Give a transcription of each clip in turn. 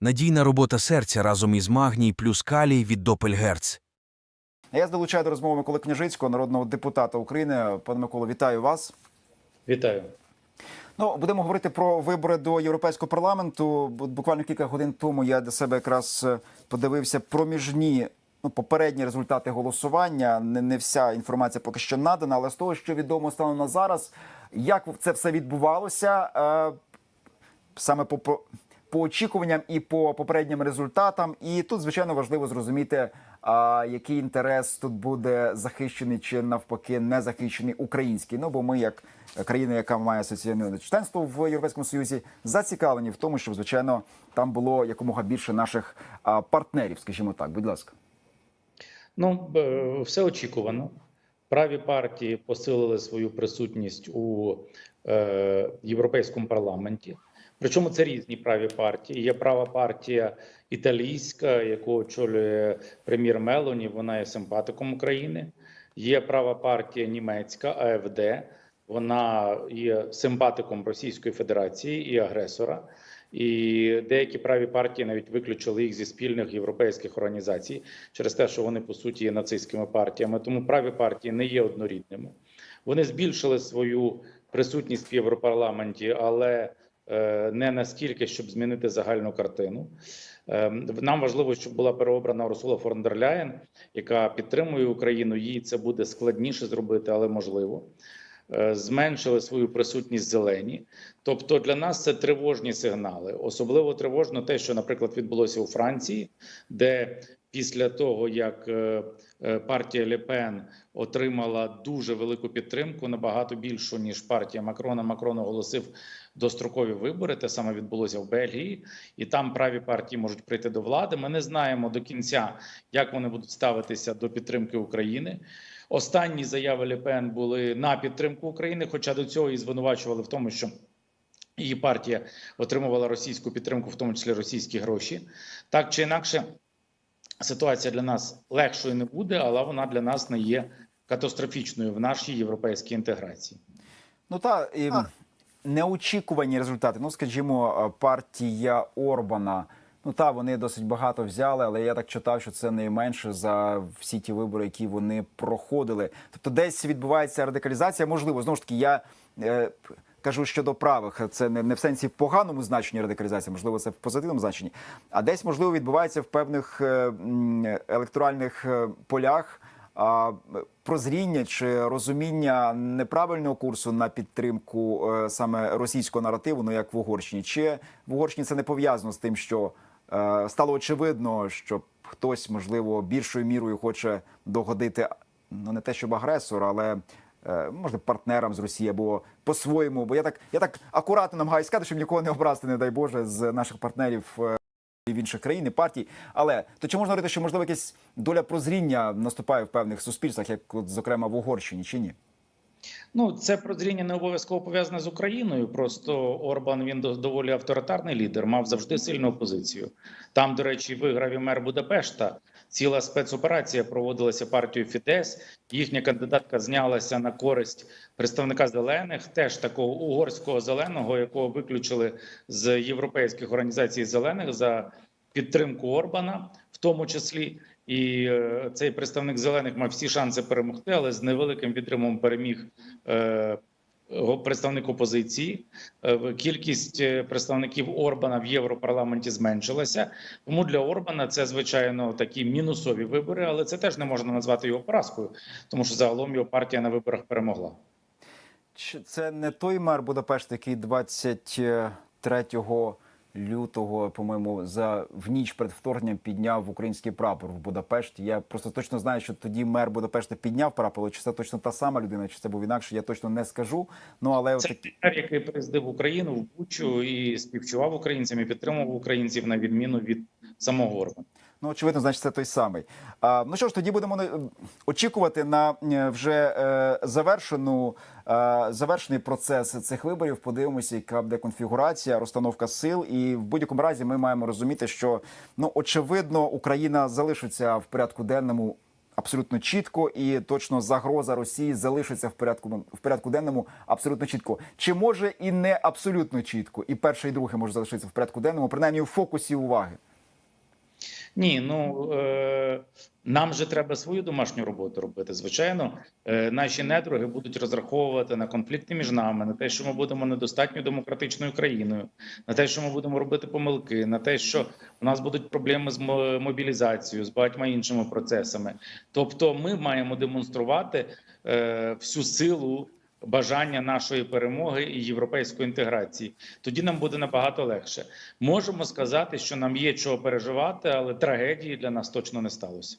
Надійна робота серця разом із магній плюс калій від Допельгерц. Я долучаю до розмови Миколи Княжицького, народного депутата України. Пане Миколо, вітаю вас. Вітаю. Ну, будемо говорити про вибори до європейського парламенту. Буквально кілька годин тому я для себе якраз е, подивився проміжні. Ну, попередні результати голосування. Не, не вся інформація поки що надана, але з того, що відомо станом на зараз, як це все відбувалося, е, саме по, по, очікуванням і по попереднім результатам. І тут, звичайно, важливо зрозуміти, а, який інтерес тут буде захищений чи навпаки не захищений український. Ну бо ми, як країна, яка має асоційне членство в Європейському Союзі, зацікавлені в тому, щоб звичайно там було якомога більше наших партнерів, скажімо так. Будь ласка. Ну, все очікувано. Праві партії посилили свою присутність у е, Європейському парламенті. Причому це різні праві партії. Є права партія італійська, яку очолює прем'єр Мелоні. Вона є симпатиком України. Є права партія німецька АФД. Вона є симпатиком Російської Федерації і агресора. І деякі праві партії навіть виключили їх зі спільних європейських організацій через те, що вони по суті є нацистськими партіями. Тому праві партії не є однорідними. Вони збільшили свою присутність в Європарламенті, але не настільки, щоб змінити загальну картину. Е, Нам важливо, щоб була переобрана Урсула фон дер Ляєн, яка підтримує Україну. Їй це буде складніше зробити, але можливо. Е, Зменшили свою присутність зелені, тобто для нас це тривожні сигнали. Особливо тривожно те, що, наприклад, відбулося у Франції, де після того як е, е, партія Лепен отримала дуже велику підтримку, набагато більшу ніж партія Макрона. Макрон оголосив дострокові вибори. Те саме відбулося в Бельгії, і там праві партії можуть прийти до влади. Ми не знаємо до кінця, як вони будуть ставитися до підтримки України. Останні заяви Лепен були на підтримку України, хоча до цього і звинувачували в тому, що її партія отримувала російську підтримку, в тому числі російські гроші. Так чи інакше, ситуація для нас легшою не буде, але вона для нас не є катастрофічною в нашій європейській інтеграції. Ну та і неочікувані результати. Ну, скажімо, е, партія Орбана. Ну та вони досить багато взяли, але я так читав, що це найменше за всі ті вибори, які вони проходили. Тобто, десь відбувається радикалізація. Можливо, знову ж таки, я е, кажу щодо правих. Це не, не в сенсі поганому значенні радикалізація, можливо, це в позитивному значенні. А десь можливо відбувається в певних е, електоральних е, полях прозріння чи розуміння неправильного курсу на підтримку е, саме російського наративу, ну як в Угорщині, чи в Угорщині це не пов'язано з тим, що е, стало очевидно, що хтось можливо більшою мірою хоче догодити ну не те, щоб агресор, але е, може партнерам з Росії або по-своєму. Бо я так я так акуратно намагаюся сказати, щоб нікого не образити, не дай Боже, з наших партнерів. Е, в інших країн і партій. Але то чи можна говорити, що можливо якась доля прозріння наступає в певних суспільствах, як от, зокрема в Угорщині, чи ні? Ну, це прозріння не обов'язково пов'язане з Україною. Просто Орбан він до- доволі авторитарний лідер, мав завжди сильну опозицію. Там, до речі, виграв і мер Будапешта. Ціла спецоперація проводилася партією Фідес. Їхня кандидатка знялася на користь представника зелених, теж такого угорського зеленого, якого виключили з європейських організацій зелених за підтримку Орбана, в тому числі. І е, цей представник зелених мав всі шанси перемогти, але з невеликим відтримом переміг е, представник опозиції. Е, Кількість е, представників Орбана в Європарламенті зменшилася. Тому для Орбана це звичайно такі мінусові вибори, але це теж не можна назвати його поразкою, тому що загалом його партія на виборах перемогла. Чи це не той мер Будапешт, який 23 лютого, по-моєму, за в ніч перед вторгненням підняв український прапор в Будапешті? Я просто точно знаю, що тоді мер Будапешта підняв прапор, але чи це точно та сама людина, чи це був інакше, я точно не скажу. Ну але Це отак- мер, який приїздив Україну в Бучу і співчував українцям і підтримував українців на відміну від самого Орбана. Ну, очевидно, значить, це той самий. А, ну що ж, тоді будемо е, очікувати на е, вже е, завершену е, завершений процес цих виборів. Подивимося, яка буде конфігурація, розстановка сил. І в будь-якому разі ми маємо розуміти, що ну очевидно Україна залишиться в порядку денному абсолютно чітко, і точно загроза Росії залишиться в порядку в порядку денному абсолютно чітко. Чи може і не абсолютно чітко, і перше, і друге може залишитися в порядку денному, принаймні у фокусі уваги. Ні, ну е, нам же треба свою домашню роботу робити. Звичайно, е, наші недруги будуть розраховувати на конфлікти між нами, на те, що ми будемо недостатньо демократичною країною, на те, що ми будемо робити помилки, на те, що у нас будуть проблеми з мобілізацією, з багатьма іншими процесами. Тобто, ми маємо демонструвати е, всю силу. Бажання нашої перемоги і європейської інтеграції тоді нам буде набагато легше. Можемо сказати, що нам є чого переживати, але трагедії для нас точно не сталося.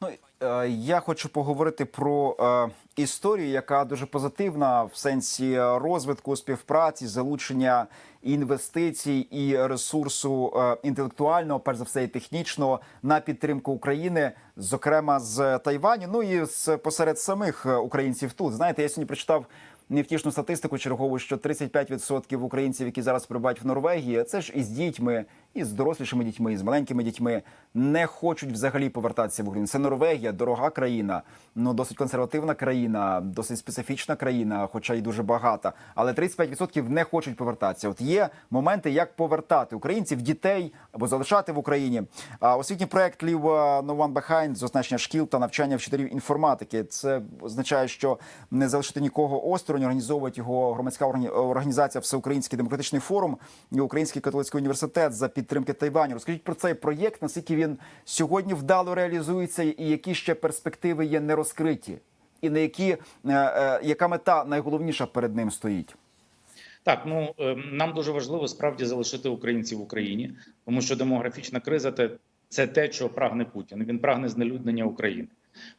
Ну е, я хочу поговорити про е, історію, яка дуже позитивна в сенсі розвитку співпраці, залучення інвестицій і ресурсу е, інтелектуального, перш за все, і технічного на підтримку України, зокрема з Тайваню. Ну і з посеред самих українців тут. Знаєте, я сьогодні прочитав. Невтішну статистику чергову, що 35% українців, які зараз перебувають в Норвегії, це ж і з дітьми, і з дорослішими дітьми, і з маленькими дітьми, не хочуть взагалі повертатися в Україну. Це Норвегія, дорога країна, ну досить консервативна країна, досить специфічна країна, хоча й дуже багата. Але 35% не хочуть повертатися. От є моменти, як повертати українців, дітей або залишати в Україні. А освітній проект Leave No One Behind з означення шкіл та навчання вчителів інформатики. Це означає, що не залишити нікого осторонь. Організовують його громадська організація Всеукраїнський демократичний форум і Український католицький університет за підтримки Тайваню. Розкажіть про цей проєкт, наскільки він сьогодні вдало реалізується, і які ще перспективи є не розкриті, і на які е, е, яка мета найголовніша перед ним стоїть. Так, ну е, нам дуже важливо справді залишити українців в Україні, тому що демографічна криза те- це те, чого прагне Путін. Він прагне знелюднення України.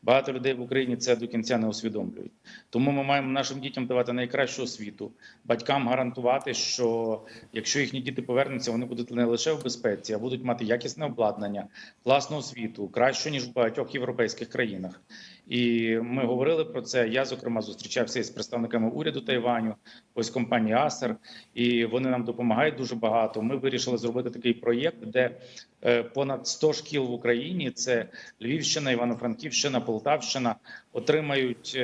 Багато людей в Україні це до кінця не усвідомлюють. Тому ми маємо нашим дітям давати найкращу освіту, батькам гарантувати, що якщо їхні діти повернуться, вони будуть не лише в безпеці, а будуть мати якісне обладнання, класну освіту, кращу ніж в багатьох європейських країнах. І ми говорили про це. Я зокрема зустрічався із представниками уряду Тайваню, ось компанії Acer, і вони нам допомагають дуже багато. Ми вирішили зробити такий проєкт, де е, понад 100 шкіл в Україні це Львівщина, Івано-Франківщина, Полтавщина отримають.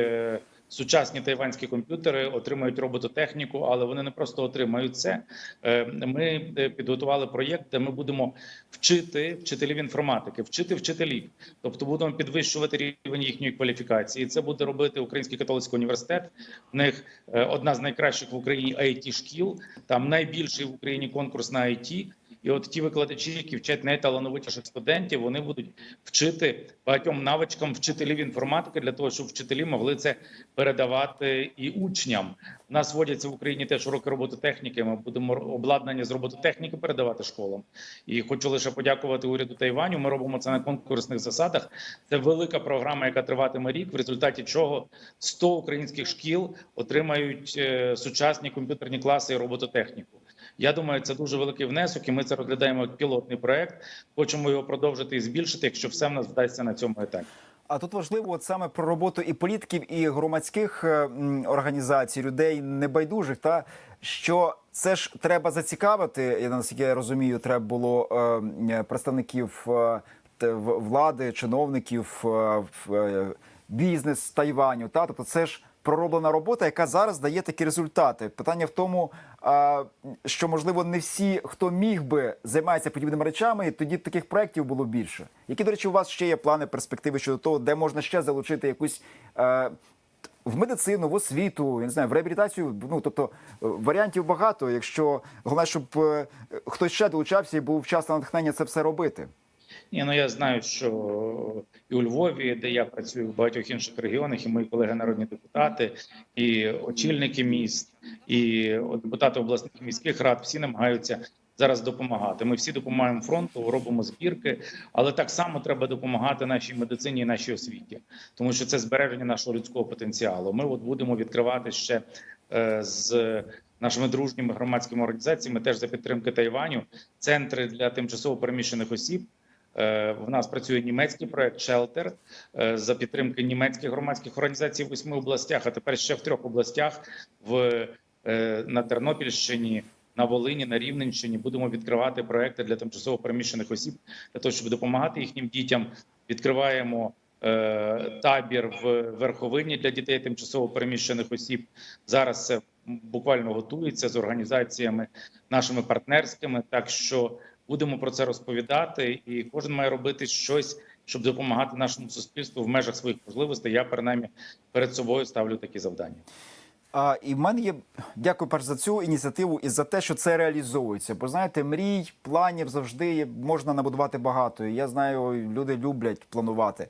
Сучасні тайванські комп'ютери отримають робототехніку, але вони не просто отримають це. Е, Ми е, підготували проєкт, де ми будемо вчити вчителів інформатики, вчити вчителів, тобто будемо підвищувати рівень їхньої кваліфікації. Це буде робити Український католицький університет. В них е, одна з найкращих в Україні it шкіл. Там найбільший в Україні конкурс на IT. І от ті викладачі, які вчать найталановитіших студентів, вони будуть вчити багатьом навичкам вчителів інформатики для того, щоб вчителі могли це передавати і учням. У нас вводяться в Україні теж уроки робототехніки. Ми будемо обладнання з робототехніки передавати школам. І хочу лише подякувати уряду Тайваню. Ми робимо це на конкурсних засадах. Це велика програма, яка триватиме рік, в результаті чого 100 українських шкіл отримають е, сучасні комп'ютерні класи і робототехніку. Я думаю, це дуже великий внесок, і ми це розглядаємо як пілотний проект. Хочемо його продовжити і збільшити, якщо все в нас вдасться на цьому етапі. А тут важливо от саме про роботу і політиків, і громадських е, організацій, людей небайдужих, та що це ж треба зацікавити. Я наскільки я розумію, треба було е, представників е, влади, чиновників, е, е, бізнес Тайваню. Та тобто, це ж пророблена робота, яка зараз дає такі результати. Питання в тому, що можливо не всі, хто міг би займатися подібними речами, і тоді таких проєктів було більше. Які, до речі, у вас ще є плани, перспективи щодо того, де можна ще залучити якусь. Е, в медицину, в освіту, я не знаю, в реабілітацію. Ну тобто е, варіантів багато. Якщо головне, щоб е, хтось ще долучався і був вчасно натхнення це все робити. Ні, ну я знаю, що і у Львові, де я працюю в багатьох інших регіонах, і мої колеги народні депутати, і очільники міст, і депутати обласних міських рад всі намагаються зараз допомагати. Ми всі допомагаємо фронту, робимо збірки, але так само треба допомагати нашій медицині і нашій освіті, тому що це збереження нашого людського потенціалу. Ми от будемо відкривати ще е, з. Нашими дружніми громадськими організаціями теж за підтримки Тайваню центри для тимчасово переміщених осіб. Е, В нас працює німецький проект Shelter е, за підтримки німецьких громадських організацій в восьми областях, а тепер ще в трьох областях в е, на Тернопільщині, на Волині, на Рівненщині будемо відкривати проекти для тимчасово переміщених осіб для того, щоб допомагати їхнім дітям. Відкриваємо е, табір в Верховині для дітей тимчасово переміщених осіб. Зараз це буквально готується з організаціями нашими партнерськими. Так що будемо про це розповідати, і кожен має робити щось, щоб допомагати нашому суспільству в межах своїх можливостей. Я принаймні перед собою ставлю такі завдання. А, і в мене є дякую перш за цю ініціативу і за те, що це реалізовується. Бо знаєте, мрій, планів завжди можна набудувати багато. Я знаю, люди люблять планувати.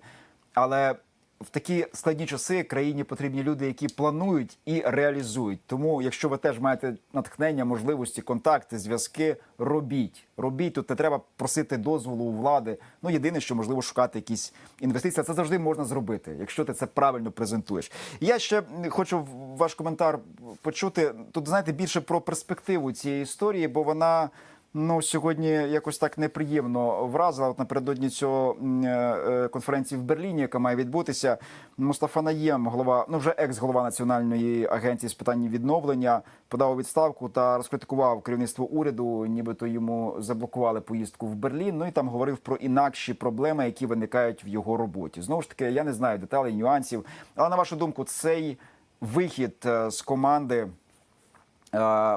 Але в такі складні часи країні потрібні люди, які планують і реалізують. Тому, якщо ви теж маєте натхнення, можливості, контакти, зв'язки, робіть. Робіть тут не треба просити дозволу у влади. Ну єдине, що можливо шукати якісь інвестиції. Це завжди можна зробити, якщо ти це правильно презентуєш. Я ще хочу ваш коментар почути. Тут знаєте більше про перспективу цієї історії, бо вона. Ну, сьогодні якось так неприємно вразила. От напередодні цього е, конференції в Берліні, яка має відбутися, Мустафа Наєм, голова, ну вже екс-голова Національної агенції з питань відновлення, подав відставку та розкритикував керівництво уряду, нібито йому заблокували поїздку в Берлін. Ну і там говорив про інакші проблеми, які виникають в його роботі. Знову ж таки, я не знаю деталей, нюансів. Але на вашу думку, цей вихід е, з команди.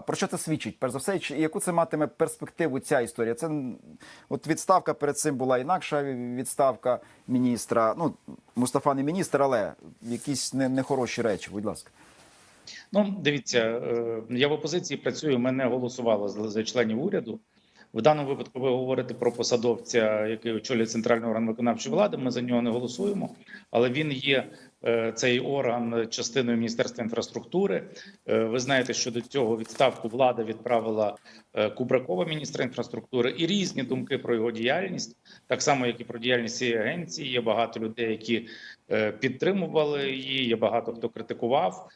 Про що це свідчить? Перш за все, яку це матиме перспективу ця історія? Це от відставка перед цим була інакша відставка міністра. Ну Мустафа не міністр, але якісь не- нехороші речі. Будь ласка. Ну, дивіться, е, я в опозиції працюю. Мене голосувало за членів уряду. В даному випадку ви говорите про посадовця, який очолює центральний орган виконавчої влади. Ми за нього не голосуємо, але він є е, цей орган частиною міністерства інфраструктури. Е, Ви знаєте, що до цього відставку влада відправила е, Кубракова, міністра інфраструктури, і різні думки про його діяльність, так само як і про діяльність цієї агенції. Є багато людей, які підтримували її. Є багато хто критикував.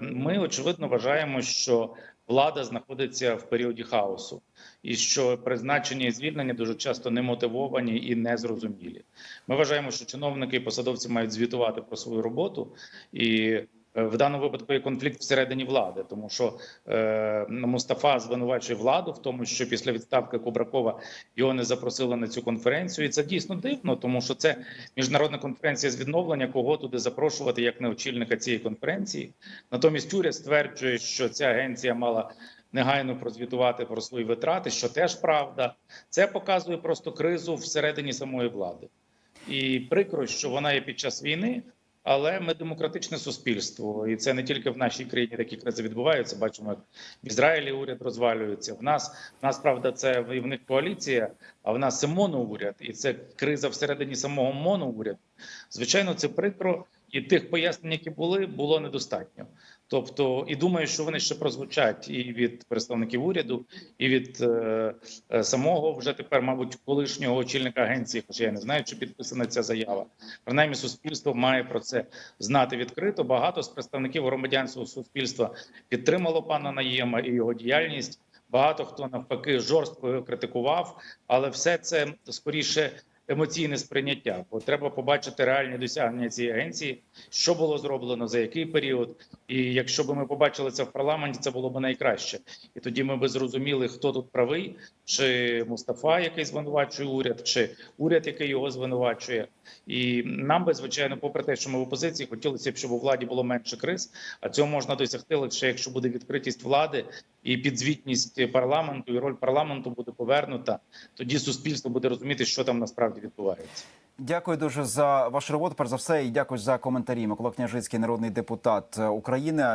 Ми очевидно вважаємо, що влада знаходиться в періоді хаосу, і що призначення і звільнення дуже часто не мотивовані і незрозумілі. Ми вважаємо, що чиновники і посадовці мають звітувати про свою роботу і. е, В даному випадку є конфлікт всередині влади, тому що е, Мустафа звинувачує владу в тому, що після відставки Кубракова його не запросили на цю конференцію, і це дійсно дивно, тому що це міжнародна конференція з відновлення. Кого туди запрошувати як не очільника цієї конференції? Натомість уряд стверджує, що ця агенція мала негайно прозвітувати про свої витрати, що теж правда. Це показує просто кризу всередині самої влади. І прикро, що вона є під час війни. Але ми демократичне суспільство, і це не тільки в нашій країні такі кризи відбуваються. Бачимо, як в Ізраїлі уряд розвалюється. В нас в нас правда це в них коаліція, а в нас це моноуряд, і це криза всередині самого моноуряду. Звичайно, це прикро, і тих пояснень, які були, було недостатньо. Тобто, і думаю, що вони ще прозвучать і від представників уряду, і від е, е, самого вже тепер, мабуть, колишнього очільника агенції, хоча я не знаю, чи підписана ця заява. Принаймні, суспільство має про це знати відкрито. Багато з представників громадянського суспільства підтримало пана Наєма і його діяльність. Багато хто навпаки жорстко його критикував, але все це скоріше емоційне сприйняття. Бо треба побачити реальні досягнення цієї агенції, що було зроблено, за який період. І якщо б ми побачили це в парламенті, це було б найкраще. І тоді ми б зрозуміли, хто тут правий, чи Мустафа, який звинувачує уряд, чи уряд, який його звинувачує. І нам би, звичайно, попри те, що ми в опозиції, хотілося б, щоб у владі було менше криз. А цього можна досягти лише якщо буде відкритість влади і підзвітність парламенту, і роль парламенту буде повернута. Тоді суспільство буде розуміти, що там насправді відбувається. Дякую дуже за вашу роботу. Перш за все, і дякую за коментарі. Микола Княжицький, народний депутат України.